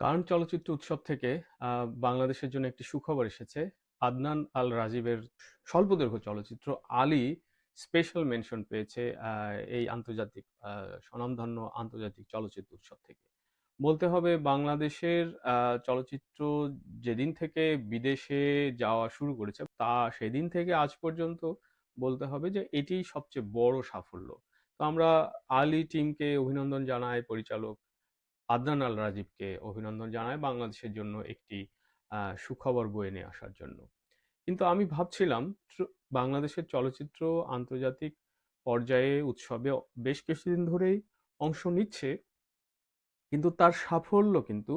কান চলচ্চিত্র উৎসব থেকে বাংলাদেশের জন্য একটি সুখবর এসেছে। আদনান আল রাজীবের স্বল্পদৈর্ঘ্য চলচ্চিত্র আলী স্পেশাল মেনশন পেয়েছে এই আন্তর্জাতিক স্বনামধন্য আন্তর্জাতিক চলচ্চিত্র উৎসব থেকে। বলতে হবে বাংলাদেশের চলচ্চিত্র যেদিন থেকে বিদেশে যাওয়া শুরু করেছে, তা সেদিন থেকে আজ পর্যন্ত বলতে হবে যে এটি সবচেয়ে বড় সাফল্য। তো আমরা আলী টিমকে অভিনন্দন জানাই, পরিচালক আদনান আল রাজীবকে অভিনন্দন জানায় বাংলাদেশের জন্য একটি সুখবর বয়ে নিয়ে আসার জন্য। কিন্তু আমি ভাবছিলাম বাংলাদেশের চলচ্চিত্র আন্তর্জাতিক পর্যায়ে উৎসবে বেশ কিছুদিন ধরেই অংশ নিচ্ছে, কিন্তু তার সাফল্য কিন্তু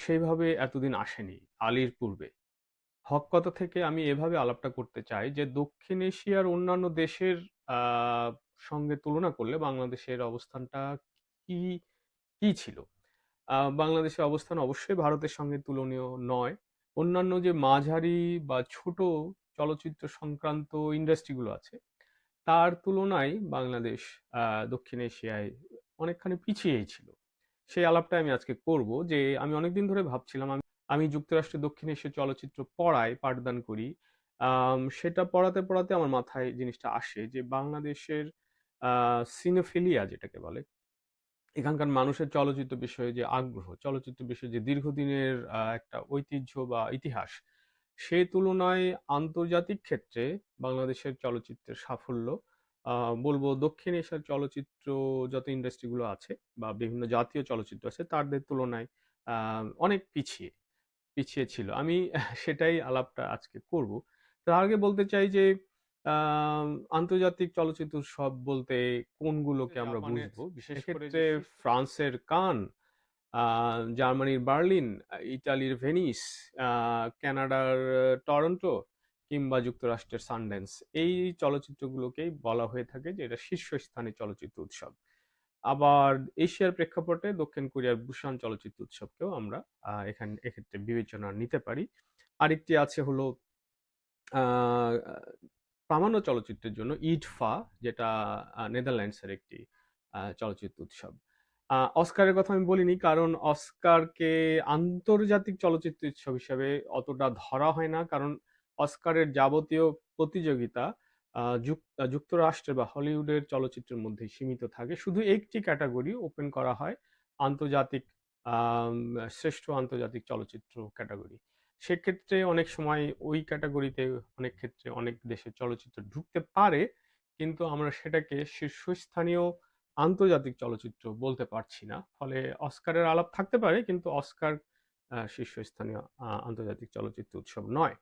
সেইভাবে এতদিন আসেনি, আলীর পূর্বে। হক কথা থেকে আমি এভাবে আলাপটা করতে চাই যে, দক্ষিণ এশিয়ার অন্যান্য দেশের সঙ্গে তুলনা করলে বাংলাদেশের অবস্থানটা কি কি ছিল? বাংলাদেশের অবস্থান অবশ্যই ভারতের সঙ্গে তুলনীয় নয়। অন্যান্য যে মাঝারি বা ছোট চলচ্চিত্র সংক্রান্ত ইন্ডাস্ট্রিগুলো আছে, তার তুলনায় বাংলাদেশ দক্ষিণ এশিয়ায় অনেকখানি পিছিয়েই ছিল। সেই আলাপটা আমি আজকে করব যে আমি অনেকদিন ধরে ভাবছিলাম, আমি আমি যুক্তরাষ্ট্রে দক্ষিণ এশীয় চলচ্চিত্র পড়াই পাঠদান করি। সেটা পড়াতে পড়াতে আমার মাথায় জিনিসটা আসে যে বাংলাদেশের সিনেফিলিয়া যেটাকে বলে এখানকার মানুষের চলচ্চিত্র বিষয়ে যে আগ্রহ, চলচ্চিত্র বিষয়ে যে দীর্ঘদিনের একটা ঐতিহ্য বা ইতিহাস সেই তুলনায় আন্তর্জাতিক ক্ষেত্রে বাংলাদেশের চলচ্চিত্রের সাফল্য বলব দক্ষিণ এশিয়ার চলচ্চিত্র যত ইন্ডাস্ট্রিগুলো আছে বা বিভিন্ন জাতীয় চলচ্চিত্র আছে, তাদের তুলনায় অনেক পিছিয়ে পিছিয়ে ছিল। আমি সেটাই আলাপটা আজকে করব। তার আগে বলতে চাই যে আন্তর্জাতিক চলচ্চিত্র উৎসব বলতে কোনগুলোকে আমরা জাপানের বুঝব? বিশেষ ক্ষেত্রে ফ্রান্সের কান জার্মানির বার্লিন ইটালির ভেনিস কানাডার টরন্টো কিংবা যুক্তরাষ্ট্রের সানডেন্স। এই চলচ্চিত্রগুলোকেই বলা হয়ে থাকে যে এটা শীর্ষস্থানীয় চলচ্চিত্র উৎসব। আবার এশিয়ার প্রেক্ষাপটে দক্ষিণ কোরিয়ার বুসান চলচ্চিত্র উৎসবকেও আমরা এখানে এক্ষেত্রে বিবেচনা নিতে পারি। আরেকটি আছে হলো প্রামাণ্য চলচ্চিত্রের জন্য ইডফা যেটা নেদারল্যান্ডসের একটি চলচ্চিত্র উৎসব। অস্কারের কথা আমি বলিনি, কারণ অস্কারকে আন্তর্জাতিক চলচ্চিত্র উৎসব হিসেবে অতটা ধরা হয় না। কারণ অস্কারের যাবতীয় প্রতিযোগিতা যুক্তরাষ্ট্রের বা হলিউডের চলচ্চিত্রের মধ্যে সীমিত থাকে। শুধু একটি ক্যাটাগরি ওপেন করা হয়, আন্তর্জাতিক শ্রেষ্ঠ আন্তর্জাতিক চলচ্চিত্র ক্যাটাগরি। সেক্ষেত্রে অনেক সময় ওই ক্যাটাগরিতে অনেক ক্ষেত্রে অনেক দেশের চলচ্চিত্র ঢুকতে পারে। কিন্তু আমরা সেটাকে শীর্ষস্থানীয় আন্তর্জাতিক চলচ্চিত্র বলতে পারছি না। ফলে অস্কারের আলাপ থাকতে পারে কিন্তু অস্কার শীর্ষস্থানীয় আন্তর্জাতিক চলচ্চিত্র উৎসব নয়।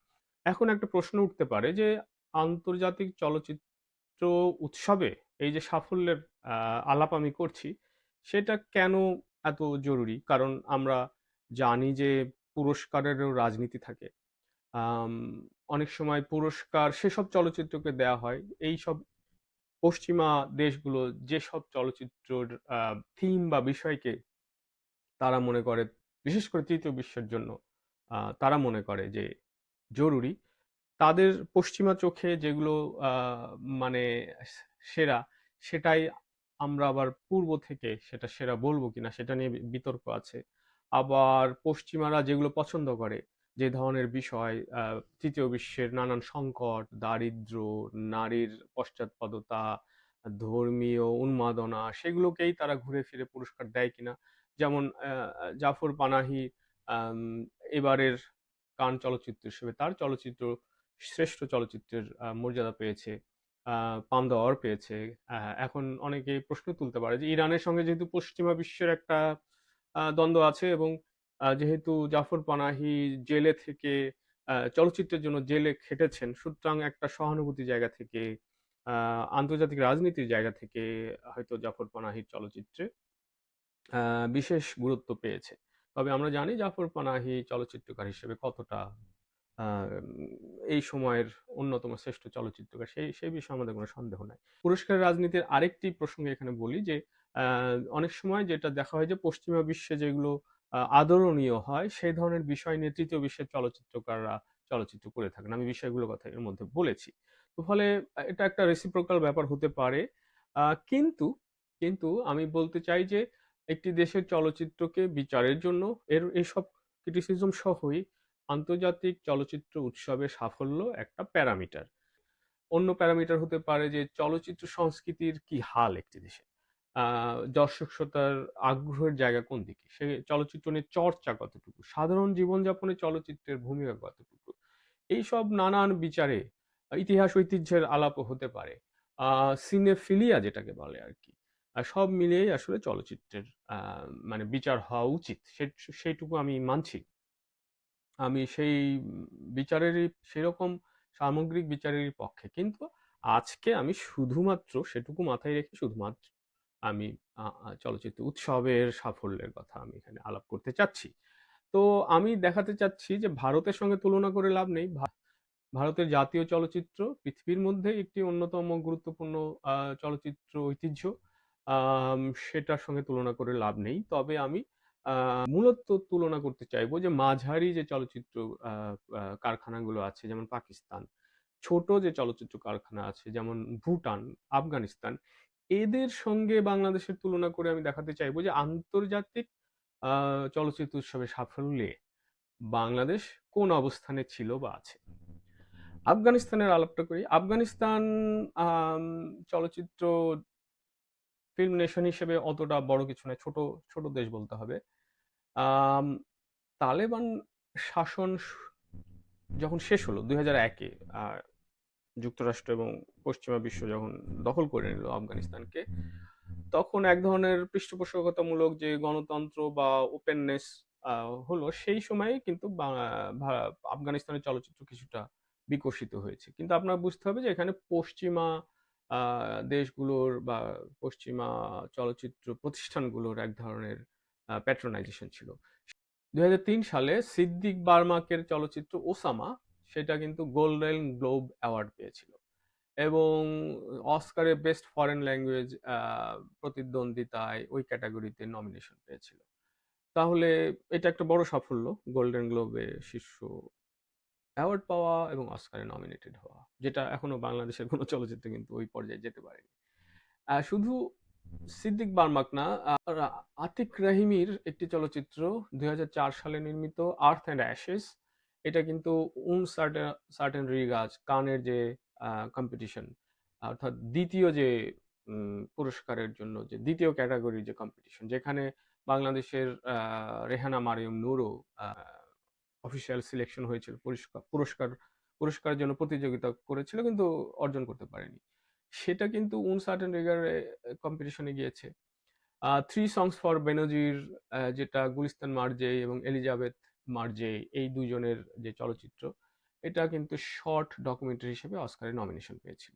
এখন একটা প্রশ্ন উঠতে পারে যে, আন্তর্জাতিক চলচ্চিত্র উৎসবে এই যে সাফল্যের আলাপ আমি করছি, সেটা কেন এত জরুরি? কারণ আমরা জানি যে পুরস্কারেরও রাজনীতি থাকে। অনেক সময় পুরস্কার সেসব চলচ্চিত্রকে দেয়া হয়। এই সব পশ্চিমা দেশগুলো যেসব চলচ্চিত্রের থিম বা বিষয়কে তারা মনে করে, বিশেষ করে তৃতীয় বিশ্বের জন্য তারা মনে করে যে জরুরি। তাদের পশ্চিমা চোখে যেগুলো মানে সেরা, সেটাই আমরা আবার পূর্ব থেকে সেটা সেরা বলব কিনা সেটা নিয়ে বিতর্ক আছে। আবার পশ্চিমারা যেগুলো পছন্দ করে, যে ধরনের বিষয় তৃতীয় বিশ্বের নানান সংকট দারিদ্র্য নারীর পশ্চাৎপদতা, ধর্মীয় উন্মাদনা, সেগুলোকেই তারা ঘুরে ফিরে পুরস্কার দেয় কিনা। যেমন জাফর পানাহি এবারের কান চলচ্চিত্র হিসেবে তার চলচ্চিত্র, শ্রেষ্ঠ চলচ্চিত্রের মর্যাদা পেয়েছে পাম দেওয়ার পেয়েছে। এখন অনেকে প্রশ্ন তুলতে পারে যে, ইরানের সঙ্গে যেহেতু পশ্চিমা বিশ্বের একটা দ্বন্দ্ব আছে এবং যেহেতু জাফর পানাহি জেলে থেকে চলচ্চিত্রের জন্য জেলে খেটেছেন, সুতরাং একটা সহানুভূতি জায়গা থেকে আন্তর্জাতিক রাজনীতির জায়গা থেকে হয়তো জাফর পানাহির চলচ্চিত্রে বিশেষ গুরুত্ব পেয়েছে। তবে আমরা জানি জাফর পানাহি চলচ্চিত্রকার হিসেবে কতটা এই সময়ের অন্যতম শ্রেষ্ঠ চলচ্চিত্রকার, সেই সেই বিষয়ে আমাদের কোনো সন্দেহ নাই। পুরস্কার রাজনীতির আরেকটি প্রসঙ্গে এখানে বলি যে অনেক সময় যেটা দেখা হয় যে পশ্চিমা বিশ্বে যেগুলো আদরণীয় হয়, সেই ধরনের বিষয় নিয়ে তৃতীয় বিশ্বের চলচ্চিত্রকাররা চলচ্চিত্র করে থাকেন। আমি বিষয়গুলোর কথা এর মধ্যে বলেছি। তো ফলে এটা একটা রেসিপ্রোকাল ব্যাপার হতে পারে। কিন্তু কিন্তু আমি বলতে চাই যে একটি দেশের চলচ্চিত্রকে বিচারের জন্য এর এসব ক্রিটিসিজম সহই আন্তর্জাতিক চলচ্চিত্র উৎসবের সাফল্য একটা প্যারামিটার। অন্য প্যারামিটার হতে পারে যে চলচ্চিত্র সংস্কৃতির কি হাল একটি দেশে দর্শক শ্রোতার আগ্রহের জায়গা কোন দিকে? সে চলচ্চিত্র নিয়ে চর্চা কতটুকু? সাধারণ জীবনযাপনে চলচ্চিত্রের ভূমিকা কতটুকু? এইসব নানান বিচারে ইতিহাস, ঐতিহ্যের আলাপও হতে পারে। সিনেফিলিয়া যেটাকে বলে আর কি সব মিলিয়েই আসলে চলচ্চিত্রের মানে বিচার হওয়া উচিত। সে- সেইটুকু আমি মানছি। আমি সেই বিচারেরই, সেরকম সামগ্রিক বিচারেরই পক্ষে। কিন্তু আজকে আমি শুধুমাত্র সেটুকু মাথায় রেখে, শুধুমাত্র আমি চলচ্চিত্র উৎসবের সাফল্যের কথা আমি এখানে আলাপ করতে চাচ্ছি। তো আমি দেখাতে চাচ্ছি যে ভারতের সঙ্গে তুলনা করে লাভ নেই। ভারতের জাতীয় চলচ্চিত্র পৃথিবীর মধ্যে একটি অন্যতম গুরুত্বপূর্ণ চলচ্চিত্র ঐতিহ্য। সেটার সঙ্গে তুলনা করে লাভ নেই। তবে আমি মূলত তুলনা করতে চাইব যে মাঝারি যে চলচ্চিত্র কারখানাগুলো আছে, যেমন পাকিস্তান, ছোট যে চলচ্চিত্র কারখানা আছে, যেমন ভুটান, আফগানিস্তান এদের সঙ্গে বাংলাদেশের তুলনা করে আমি দেখাতে চাইব যে আন্তর্জাতিক চলচ্চিত্র উৎসবে সাফল্যে বাংলাদেশ কোন অবস্থানে ছিল বা আছে? আফগানিস্তানের আলাপটা করি। আফগানিস্তান চলচ্চিত্র ফিল্ম নেশন হিসেবে অতটা বড় কিছু নয়, ছোট ছোট দেশ বলতে হবে। তালেবান শাসন যখন শেষ হলো দুই হাজার একে যুক্তরাষ্ট্র এবং পশ্চিমা বিশ্ব যখন দখল করে নিল আফগানিস্তানকে তখন এক ধরনের পৃষ্ঠপোষকতামূলক যে গণতন্ত্র বা ওপেননেস হলো সেই সময়ে কিন্তু আফগানিস্তানের চলচ্চিত্র কিছুটা বিকশিত হয়েছে। কিন্তু আপনার বুঝতে হবে যে এখানে পশ্চিমা দেশগুলোর বা পশ্চিমা চলচ্চিত্র প্রতিষ্ঠানগুলোর এক ধরনের প্যাট্রোনাইজেশন ছিল। দুই হাজার তিন সালে সিদ্দিক বার্মাকের চলচ্চিত্র ওসামা সেটা কিন্তু গোল্ডেন গ্লোব অ্যাওয়ার্ড পেয়েছিল। এবং অস্কারে বেস্ট ফরেন ল্যাঙ্গুয়েজ প্রতিদ্বন্দ্বিতায় ওই ক্যাটাগরিতে নমিনেশন পেয়েছিল। তাহলে এটা একটা বড় সাফল্য গোল্ডেন গ্লোবে শীর্ষ অ্যাওয়ার্ড পাওয়া এবং অস্কারে নমিনেটেড হওয়া, যেটা এখনও বাংলাদেশের কোনো চলচ্চিত্র কিন্তু ওই পর্যায়ে যেতে পারেনি। শুধু সিদ্দিক বার্মাক না আতিক রাহিমির একটি চলচ্চিত্র দুই হাজার চার সালে নির্মিত আর্থ অ্যান্ড অ্যাশেস এটা কিন্তু উন সার্টেন রিগাজ, কানের যে কম্পিটিশন অর্থাৎ দ্বিতীয় যে পুরস্কারের জন্য যে, দ্বিতীয় ক্যাটাগরির যে কম্পিটিশন যেখানে বাংলাদেশের রেহানা মারিয়ম নুরও অফিসিয়াল সিলেকশন হয়েছিল, পুরস্কার পুরস্কার, পুরস্কারের জন্য প্রতিযোগিতা করেছিল কিন্তু অর্জন করতে পারেনি। সেটা কিন্তু উন সার্টেন রিগার কম্পিটিশনে গিয়েছে। থ্রি সংস ফর বেনজির যেটা গুলিস্তান মার্জে এবং এলিজাবেথ মার্জে এই দুজনের যে চলচ্চিত্র, এটা কিন্তু শর্ট ডকুমেন্টারি হিসেবে অস্কারে নমিনেশন পেয়েছিল।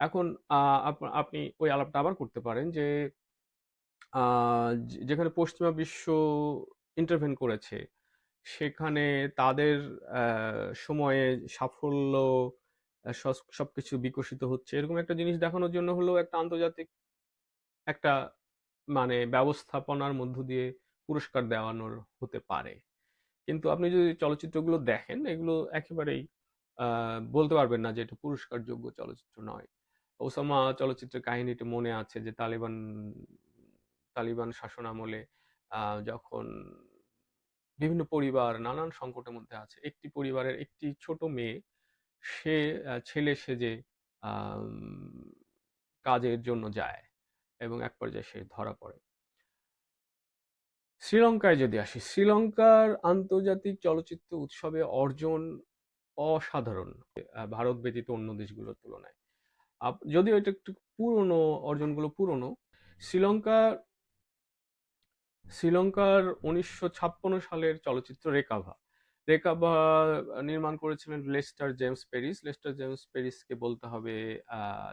এখন আপ- আপনি ওই আলাপটা আবার করতে পারেন যে যেখানে পশ্চিমা বিশ্ব ইন্টারভেন করেছে, সেখানে তাদের সময়ে সাফল্য সব কিছু বিকশিত হচ্ছে। এরকম একটা জিনিস দেখানোর জন্য হলো একটা আন্তর্জাতিক একটা মানে ব্যবস্থাপনার মধ্য দিয়ে পুরস্কার দেওয়ানোর হতে পারে। কিন্তু আপনি যদি চলচ্চিত্রগুলো দেখেন এগুলো একেবারেই বলতে পারবেন না যে এটা পুরস্কারযোগ্য চলচ্চিত্র নয়। ওসামা চলচ্চিত্রের কাহিনীটি মনে আছে যে তালিবান তালিবান শাসন আমলে যখন বিভিন্ন পরিবার নানান সংকটের মধ্যে আছে একটি পরিবারের একটি ছোট মেয়ে সে ছেলে সেজে আম, কাজের জন্য যায় এবং এক পর্যায়ে সে ধরা পড়ে। শ্রীলঙ্কায় যদি আসি, শ্রীলঙ্কার আন্তর্জাতিক চলচ্চিত্র উৎসবে অর্জন অসাধারণ ভারত ব্যতীত অন্য দেশগুলোর তুলনায়। যদিও এটা একটু পুরনো, অর্জনগুলো পুরনো, শ্রীলঙ্কার শ্রীলঙ্কার উনিশশো ছাপ্পান্ন সালের চলচ্চিত্র রেকাভা রেকাভা নির্মাণ করেছিলেন Lester James Peries Lester James প্যারিসকে বলতে হবে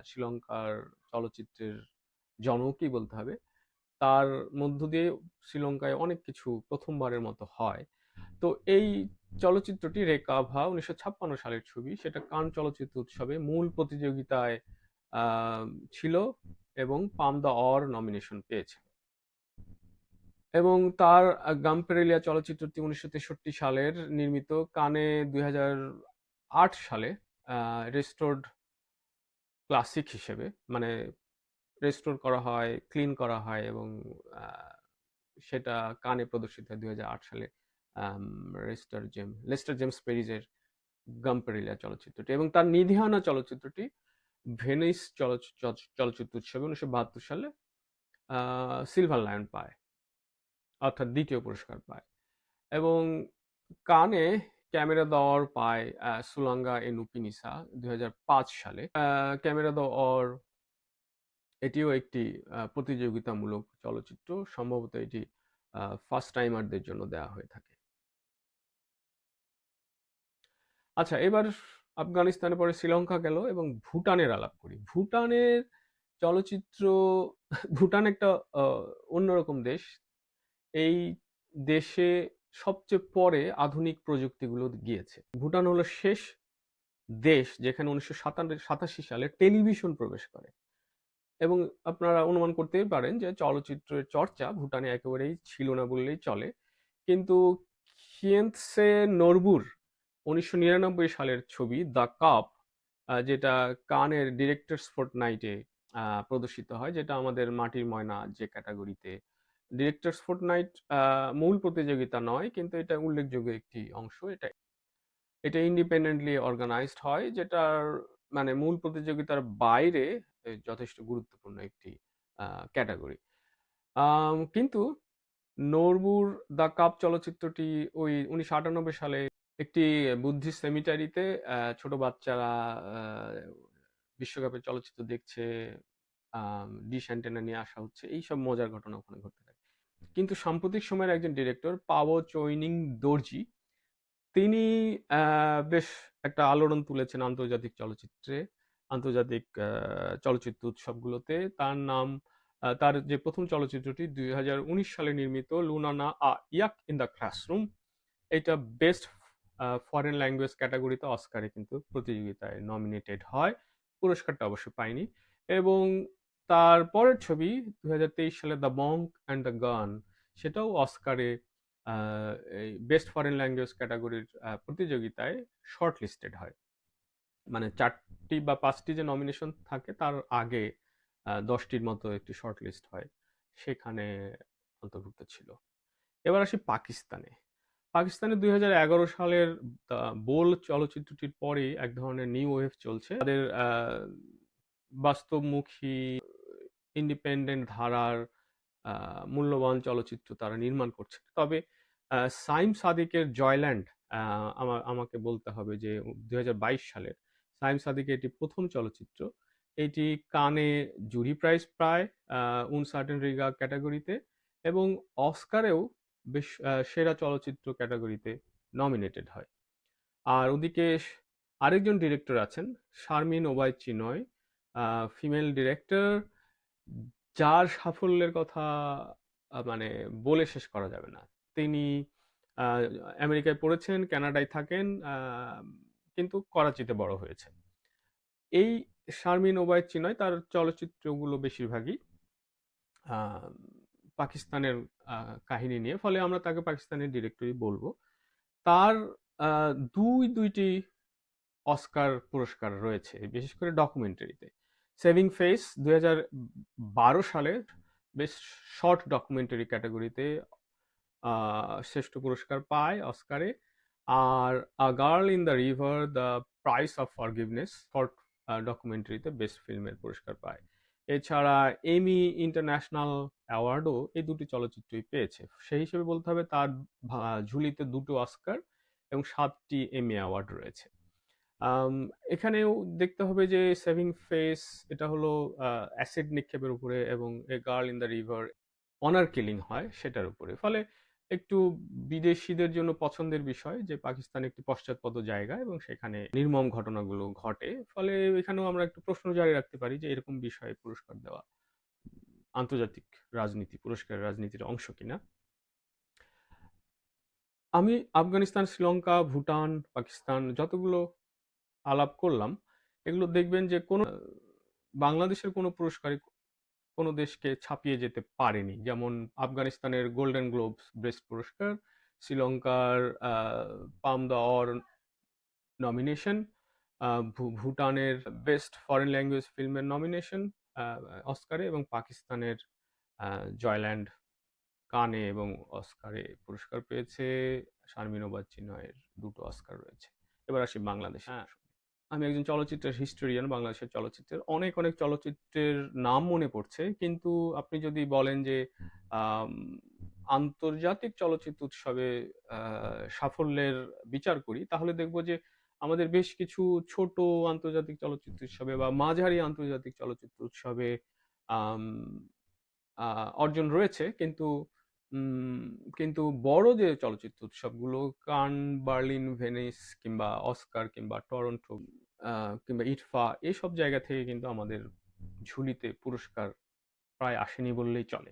শ্রীলঙ্কার চলচ্চিত্রের জনকই বলতে হবে। তার মধ্য দিয়ে শ্রীলঙ্কায় অনেক কিছু প্রথমবারের মতো হয়। তো এই চলচ্চিত্রটি রেকাভা উনিশশো ছাপ্পান্ন সালের ছবি। সেটা কান চলচ্চিত্র উৎসবে মূল প্রতিযোগিতায় ছিল এবং পাম দ্য অর নমিনেশন পেয়েছে। এবং তার গাম্পেরেলিয়া চলচ্চিত্রটি উনিশশো তেষট্টি সালের নির্মিত কানে দুই আট সালে রেস্টোর্ড ক্লাসিক হিসেবে মানে রেস্টোর করা হয় ক্লিন করা হয় এবং সেটা কানে প্রদর্শিত হয় দুই সালে রেস্টার জেম লেস্টার জেমস পেরিজের গাম্পেরিলিয়া চলচ্চিত্রটি এবং তার নিধিহানা চলচ্চিত্রটি ভেনিস চলচ্চিত্র উৎসবে উনিশশো বাহাত্তর সালে সিলভার লায়ন পায়, অর্থাৎ দ্বিতীয় পুরস্কার পায় এবং কানে ক্যামেরা দর পায় সুলাঙ্গা এনুপিনিসা দুই সালে ক্যামেরা দর এটিও একটি প্রতিযোগিতামূলক চলচ্চিত্র। সম্ভবত এটি ফার্স্ট টাইমারদের জন্য দেওয়া হয়ে থাকে। আচ্ছা এবার আফগানিস্তানের পরে শ্রীলঙ্কা গেল এবং ভুটানের আলাপ করি। ভুটানের চলচ্চিত্র, ভুটান একটা অন্যরকম দেশ। এই দেশে সবচেয়ে পরে আধুনিক প্রযুক্তিগুলো গিয়েছে। ভুটান হলো শেষ দেশ যেখানে উনিশশো সাতাশি সালে টেলিভিশন প্রবেশ করে। এবং আপনারা অনুমান করতেই পারেন যে চলচ্চিত্রের চর্চা ভুটানে একেবারেই ছিল না বললেই চলে। কিন্তু খিয়েন্সে নরবুর উনিশশো নিরানব্বই সালের ছবি দ্য কাপ যেটা কানের ডিরেক্টর স্পোর্ট নাইটে প্রদর্শিত হয়, যেটা আমাদের মাটির ময়না যে ক্যাটাগরিতে। ডিরেক্টর স্পোর্ট নাইট মূল প্রতিযোগিতা নয়, কিন্তু এটা উল্লেখযোগ্য একটি অংশ এটা এটা ইন্ডিপেন্ডেন্টলি অর্গানাইজড হয়, যেটার মানে মূল প্রতিযোগিতার বাইরে যথেষ্ট গুরুত্বপূর্ণ একটি ক্যাটাগরি কিন্তু নরবুর দ্য কাপ চলচ্চিত্রটি ওই উনিশশো আটানব্বই সালে একটি বুদ্ধিস্ট সেমিটারিতে ছোট বাচ্চারা বিশ্বকাপের চলচ্চিত্র দেখছে ডিশ অ্যান্টেনা নিয়ে আসা হচ্ছে, এইসব মজার ঘটনা ওখানে ঘটতে থাকে। কিন্তু সাম্প্রতিক সময়ের একজন ডিরেক্টর, পাবো চৈনিং দর্জি, তিনি বেশ একটা আলোড়ন তুলেছেন আন্তর্জাতিক চলচ্চিত্রে। আন্তর্জাতিক চলচ্চিত্র উৎসবগুলোতে। তার নাম তার যে প্রথম চলচ্চিত্রটি দুই হাজার উনিশ সালে নির্মিত Lunana a yak in the classroom, এটা বেস্ট ফরেন ল্যাঙ্গুয়েজ ক্যাটাগরিতে অস্কারে কিন্তু প্রতিযোগিতায় নমিনেটেড হয়। পুরস্কারটা অবশ্য পায়নি। এবং তার পরের ছবি দু হাজার তেইশ সালে the Monk and the gun, সেটাও অস্কারে বেস্ট ফরেন ল্যাঙ্গুয়েজ ক্যাটাগরির প্রতিযোগিতায় শর্ট লিস্টেড হয়। মানে চারটি বা পাঁচটি যে নমিনেশন থাকে, তার আগে দশটির মতো একটি শর্ট লিস্ট হয়। সেখানে অন্তর্ভুক্ত ছিল। এবার আসি পাকিস্তানে। পাকিস্তানে দুই হাজার এগারো সালের বোল চলচ্চিত্রটির পরেই এক ধরনের নিউ ওয়েভ চলছে। তাদের বাস্তবমুখী ইন্ডিপেন্ডেন্ট ধারার মূল্যবান চলচ্চিত্র তারা নির্মাণ করছে। তবে সাইম সাদিকের জয়ল্যান্ড আমাকে বলতে হবে যে, দুই হাজার বাইশ সালের সাইম সাদিকের এটি প্রথম চলচ্চিত্র। এটি কানে জুরি প্রাইজ প্রায় উনসার্টেন রিগা ক্যাটাগরিতে এবং অস্কারেও বেশ সেরা চলচ্চিত্র ক্যাটাগরিতে নমিনেটেড হয়। আর ওদিকে আরেকজন ডিরেক্টর আছেন, শারমিন ওবাই চিনয় ফিমেল ডিরেক্টর যার সাফল্যের কথা মানে বলে শেষ করা যাবে না। তিনি আমেরিকায় পড়েছেন, কানাডায় থাকেন কিন্তু করাচিতে বড় হয়েছে। এই শারমিন ওবায়দ চিনয় তার চলচ্চিত্রগুলো বেশিরভাগই পাকিস্তানের কাহিনী নিয়ে। ফলে আমরা তাকে পাকিস্তানের ডিরেক্টরই বলব। তার দুই, দুইটি অস্কার পুরস্কার রয়েছে, বিশেষ করে ডকুমেন্টারিতে সেভিং ফেস হাজার বারো সালে বেশ শর্ট ডকুমেন্টারি ক্যাটাগরিতে শ্রেষ্ঠ পুরস্কার পায় অস্কারে। আর a girl in the river the price of forgiveness short ডকুমেন্টারিতে best ফিল্মের পুরস্কার পায়। এছাড়া এমি ইন্টারন্যাশনাল অ্যাওয়ার্ডও এই দুটি চলচ্চিত্রই পেয়েছে। সেই হিসেবে বলতে হবে তার ঝুলিতে দুটো অস্কার এবং সাতটি এমি অ্যাওয়ার্ড রয়েছে। এখানেও দেখতে হবে যে সেভিং ফেস এটা হলো অ্যাসিড নিক্ষেপের উপরে এবং a girl in the river honour killing হয় সেটার উপরে। ফলে একটু বিদেশিদের জন্য পছন্দের বিষয় যে পাকিস্তান একটি পশ্চাৎপদ জায়গা এবং সেখানে নির্মম ঘটনাগুলো ঘটে। ফলে এখানেও আমরা একটু প্রশ্ন জারি রাখতে পারি যে এরকম বিষয়ে পুরস্কার দেওয়া আন্তর্জাতিক রাজনীতি পুরস্কার রাজনীতির অংশ কিনা। আমি আফগানিস্তান, শ্রীলঙ্কা, ভুটান, পাকিস্তান যতগুলো আলাপ করলাম, এগুলো দেখবেন যে কোনো বাংলাদেশের কোনো পুরস্কারই কোনো দেশকে ছাপিয়ে যেতে পারেনি। যেমন আফগানিস্তানের গোল্ডেন গ্লোবস বেস্ট পুরস্কার শ্রীলঙ্কার পাম দ্য অর নমিনেশন ভুটানের বেস্ট ফরেন ল্যাঙ্গুয়েজ ফিল্মের নমিনেশন অস্কারে এবং পাকিস্তানের জয়ল্যান্ড কানে এবং অস্কারে পুরস্কার পেয়েছে। শারমিন ওবাদ চিনয়ের দুটো অস্কার রয়েছে। এবার আসি বাংলাদেশ হ্যাঁ। আমি একজন চলচ্চিত্রের হিস্টোরিয়ান, বাংলাদেশের চলচ্চিত্রের। অনেক অনেক চলচ্চিত্রের নাম মনে পড়ছে, কিন্তু আপনি যদি বলেন যে আন্তর্জাতিক চলচ্চিত্র উৎসবে সাফল্যের বিচার করি, তাহলে দেখব যে আমাদের বেশ কিছু ছোট আন্তর্জাতিক চলচ্চিত্র উৎসবে বা মাঝারি আন্তর্জাতিক চলচ্চিত্র উৎসবে অর্জন রয়েছে। কিন্তু কিন্তু বড় যে চলচ্চিত্র উৎসবগুলো, কান, বার্লিন, ভেনিস কিংবা অস্কার কিংবা টরন্টো কিংবা ইটফা এইসব জায়গা থেকে কিন্তু আমাদের ঝুলিতে পুরস্কার প্রায় আসেনি বললেই চলে।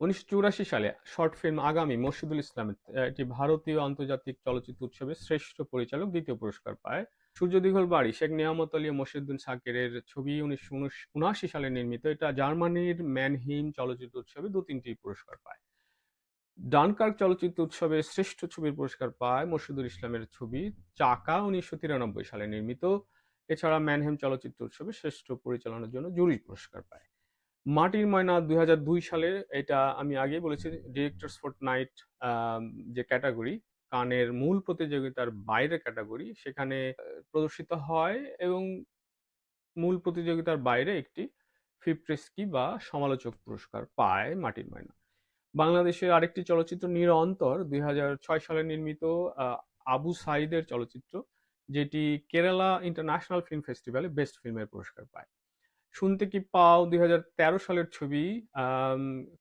উনিশশো চুরাশি সালে শর্ট ফিল্ম আগামী মসজিদুল ইসলাম এটি ভারতীয় আন্তর্জাতিক চলচ্চিত্র উৎসবে শ্রেষ্ঠ পরিচালক দ্বিতীয় পুরস্কার পায়। সূর্য দীঘল বাড়ি শেখ নিয়ামত আলী ও মসজিদুদ্দিন সাকেরের ছবি উনিশশো উনআশি সালে নির্মিত। এটা জার্মানির ম্যানহিম চলচ্চিত্র উৎসবে দু তিনটি পুরস্কার পায়। ডানকার্ক চলচ্চিত্র উৎসবে শ্রেষ্ঠ ছবির পুরস্কার পায় মসজিদুল ইসলামের ছবি চাকা উনিশশো তিরানব্বই সালে নির্মিত। এছাড়া ম্যানহেম চলচ্চিত্র উৎসবে শ্রেষ্ঠ পরিচালনার জন্য জুরি পুরস্কার পায়। মাটির ময়না দু হাজার দুই সালে, এটা আমি আগেই বলেছি ডিরেক্টরস ফোর্ট নাইট যে ক্যাটাগরি কানের মূল প্রতিযোগিতার বাইরে ক্যাটাগরি সেখানে প্রদর্শিত হয় এবং মূল প্রতিযোগিতার বাইরে একটি ফিপ্রেস্কি বা সমালোচক পুরস্কার পায় মাটির ময়না। বাংলাদেশের আরেকটি চলচ্চিত্র নিরন্তর দুই হাজার ছয় সালে নির্মিত আবু সাইদের চলচ্চিত্র, যেটি কেরালা ইন্টারন্যাশনাল ফিল্ম ফেস্টিভ্যালে বেস্ট ফিল্মের পুরস্কার পায়। শুনতে কি পাও দুই হাজার তেরো সালের ছবি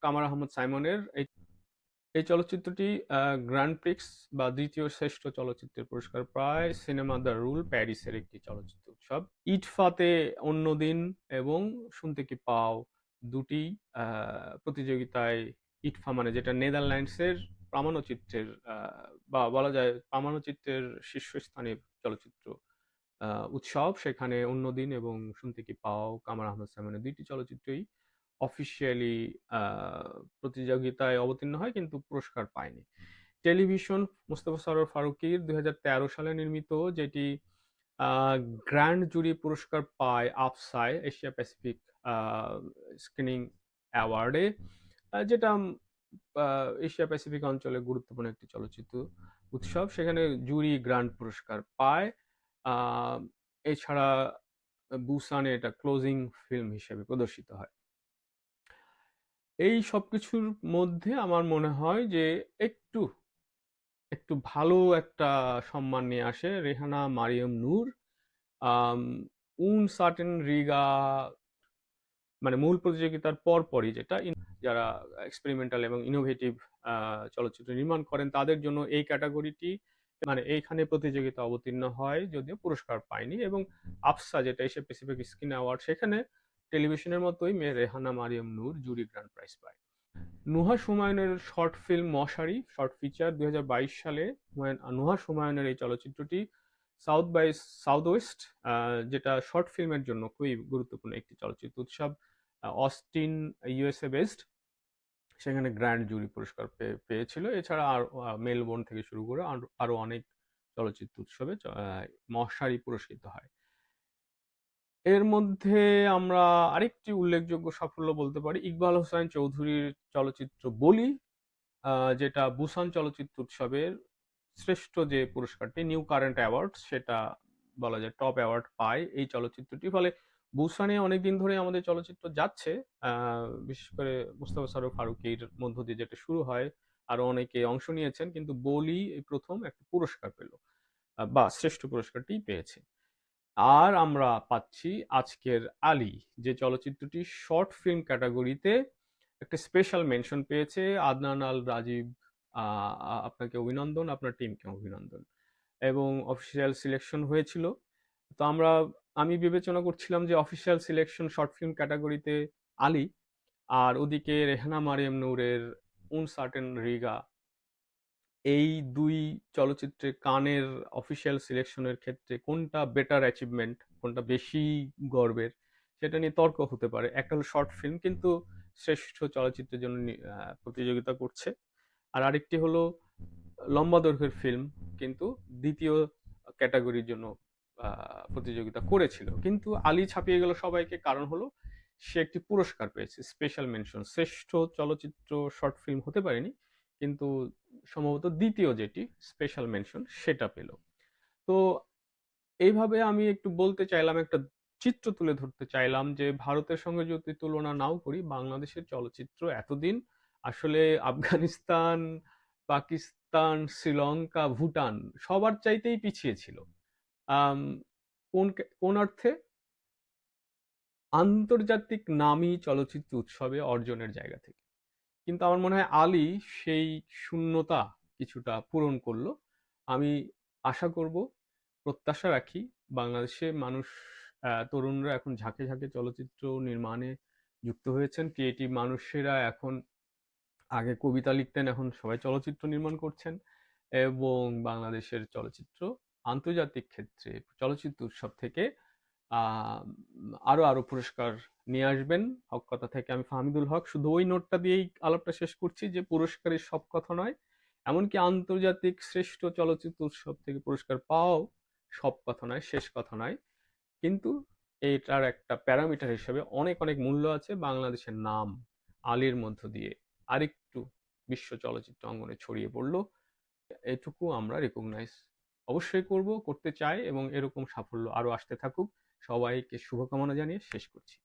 কামার আহমদ সাইমনের এই এই চলচ্চিত্রটি গ্র্যান্ড প্রিক্স বা দ্বিতীয় শ্রেষ্ঠ চলচ্চিত্রের পুরস্কার পায় সিনেমা দ্য রুল প্যারিসের একটি চলচ্চিত্র উৎসব। ইটফাতে অন্যদিন এবং শুনতে কি পাও দুটি প্রতিযোগিতায় ইটফা মানে যেটা নেদারল্যান্ডসের প্রামাণ্যচিত্রের বা বলা যায় প্রামাণ্যচিত্রের শীর্ষস্থানীয় চলচ্চিত্র উৎসব। সেখানে অন্যদিন এবং শুনতে কি পাও কামার আহমেদ সাইমনের দুইটি চলচ্চিত্রই। অফিসিয়ালি প্রতিযোগিতায় অবতীর্ণ হয়, কিন্তু পুরস্কার পায়নি। টেলিভিশন মুস্তফা সরোয়ার ফারুকির দুই হাজার তেরো সালে নির্মিত যেটি গ্র্যান্ড জুরি পুরস্কার পায় আফসায় এশিয়া প্যাসিফিক স্ক্রিনিং অ্যাওয়ার্ডে যেটা এশিয়া প্যাসিফিক অঞ্চলে গুরুত্বপূর্ণ একটি চলচ্চিত্র উৎসব। সেখানে জুরি গ্র্যান্ড পুরস্কার পায়। এছাড়া, বুসানে এটা ক্লোজিং ফিল্ম হিসেবে প্রদর্শিত হয়। এই সব কিছুর মধ্যে আমার মনে হয় যে একটু একটু ভালো একটা সম্মান নিয়ে আসে রেহানা মারিয়াম নূর। উন সার্টেন রিগা মানে মূল প্রতিযোগিতার পরপরই যেটা যারা এক্সপেরিমেন্টাল এবং ইনোভেটিভ চলচ্চিত্র নির্মাণ করেন তাদের জন্য এই ক্যাটাগরিটি মানে এইখানে প্রতিযোগিতা অবতীর্ণ হয় যদিও পুরস্কার পায়নি এবং আফসা যেটা এশিয়া প্যাসিফিক স্ক্রিন অ্যাওয়ার্ড সেখানে টেলিভিশনের মতোই মেয়ে Rehana Mariyam Noor jury grand prize পায়। নুহা সুমায়ুনের শর্ট ফিল্ম মশারি শর্ট ফিচার দু হাজার বাইশ সালে নুহা সুমায়ুনের এই চলচ্চিত্রটি সাউথ বাই সাউথ ওয়েস্ট যেটা শর্ট ফিল্মের জন্য খুবই গুরুত্বপূর্ণ একটি চলচ্চিত্র উৎসব অস্টিন ইউএসএ বেসড। সেখানে গ্র্যান্ড জুরি পুরস্কার পেয়ে- পেয়েছিল। এছাড়া আর মেলবোর্ন থেকে শুরু করে আরো- আরও অনেক চলচ্চিত্র উৎসবে মশারি পুরস্কৃত হয়। এর মধ্যে আমরা আরেকটি উল্লেখযোগ্য সাফল্য বলতে পারি। ইকবাল হোসেন চৌধুরীর চলচ্চিত্র বলি যেটা বুসান চলচ্চিত্র উৎসবের শ্রেষ্ঠ যে পুরস্কারটি, নিউ কারেন্ট অ্যাওয়ার্ড, সেটা বলা যায় টপ অ্যাওয়ার্ড পায় এই চলচ্চিত্রটি। ফলে বুসানে অনেকদিন ধরে আমাদের চলচ্চিত্র যাচ্ছে বিশেষ করে মুস্তাফা সরোয়ার ফারুকির মধ্য দিয়ে যেটা শুরু হয়, আরও অনেকে অংশ নিয়েছেন, কিন্তু বলি প্রথম একটা পুরস্কার পেল বা শ্রেষ্ঠ পুরস্কারটি পেয়েছে। আর আমরা পাচ্ছি আজকের আলী, যে চলচ্চিত্রটি শর্ট ফিল্ম ক্যাটাগরিতে একটা স্পেশাল মেনশন পেয়েছে। আদনান আল রাজীব আপনাকে অভিনন্দন, আপনার টিমকে অভিনন্দন। এবং অফিসিয়াল সিলেকশন হয়েছিল। তো আমরা, আমি বিবেচনা করছিলাম যে অফিসিয়াল সিলেকশন শর্ট ফিল্ম ক্যাটাগরিতে আলী, আর ওদিকে রেহানা মারিয়াম নূরের উনসার্টেন রিগা এই দুই চলচ্চিত্রে কানের অফিসিয়াল সিলেকশনের ক্ষেত্রে কোনটা বেটার অ্যাচিভমেন্ট কোনটা বেশি গর্বের, সেটা নিয়ে তর্ক হতে পারে। একটা হলো শর্ট ফিল্ম কিন্তু শ্রেষ্ঠ চলচ্চিত্রের জন্য প্রতিযোগিতা করছে। আর আরেকটি হলো লম্বা দৈর্ঘ্যের ফিল্ম কিন্তু দ্বিতীয় ক্যাটাগরির জন্য প্রতিযোগিতা করেছিল। কিন্তু আলী ছাপিয়ে গেল সবাইকে, কারণ হলো সে একটি পুরস্কার পেয়েছে স্পেশাল মেনশন শ্রেষ্ঠ চলচ্চিত্র শর্ট ফিল্ম হতে পারেনি কিন্তু সম্ভবত দ্বিতীয় যেটি স্পেশাল মেনশন সেটা পেল। তো এইভাবে আমি একটু বলতে চাইলাম, একটা চিত্র তুলে ধরতে চাইলাম যে ভারতের সঙ্গে যদি তুলনা নাও করি, বাংলাদেশের চলচ্চিত্র এতদিন আসলে আফগানিস্তান, পাকিস্তান, শ্রীলঙ্কা, ভুটান সবার চাইতেই পিছিয়ে ছিল। কোন কোন অর্থে? আন্তর্জাতিক নামী চলচ্চিত্র উৎসবে অর্জনের জায়গা থেকে। কিন্তু আমার মনে হয় আলী সেই শূন্যতা কিছুটা পূরণ করল। আমি আশা করব, প্রত্যাশা রাখি, বাংলাদেশে মানুষ তরুণরা এখন ঝাঁকে ঝাঁকে চলচ্চিত্র নির্মাণে যুক্ত হয়েছেন। ক্রিয়েটিভ মানুষেরা এখন আগে কবিতা লিখতেন, এখন সবাই চলচ্চিত্র নির্মাণ করছেন এবং বাংলাদেশের চলচ্চিত্র আন্তর্জাতিক ক্ষেত্রে চলচ্চিত্র উৎসব থেকে আহ, আরও আরও পুরস্কার নিয়ে আসবেন। হক কথা থেকে আমি ফাহমিদুল হক। শুধু ওই নোটটা দিয়েই আলাপটা শেষ করছি যে পুরস্কারের সব কথা নয় এমনকি আন্তর্জাতিক শ্রেষ্ঠ চলচ্চিত্র উৎসব থেকে পুরস্কার পাওয়াও সব কথা নয় শেষ কথা নয়। কিন্তু এটার একটা প্যারামিটার হিসেবে অনেক অনেক মূল্য আছে বাংলাদেশের নাম আলীর মধ্য দিয়ে আরেকটু বিশ্ব চলচ্চিত্র অঙ্গনে ছড়িয়ে পড়ল। এটুকু আমরা রেকগনাইজ অবশ্যই করব করতে চাই এবং এরকম সাফল্য আরও আসতে থাকুক। সবাইকে শুভকামনা জানিয়ে শেষ করছি।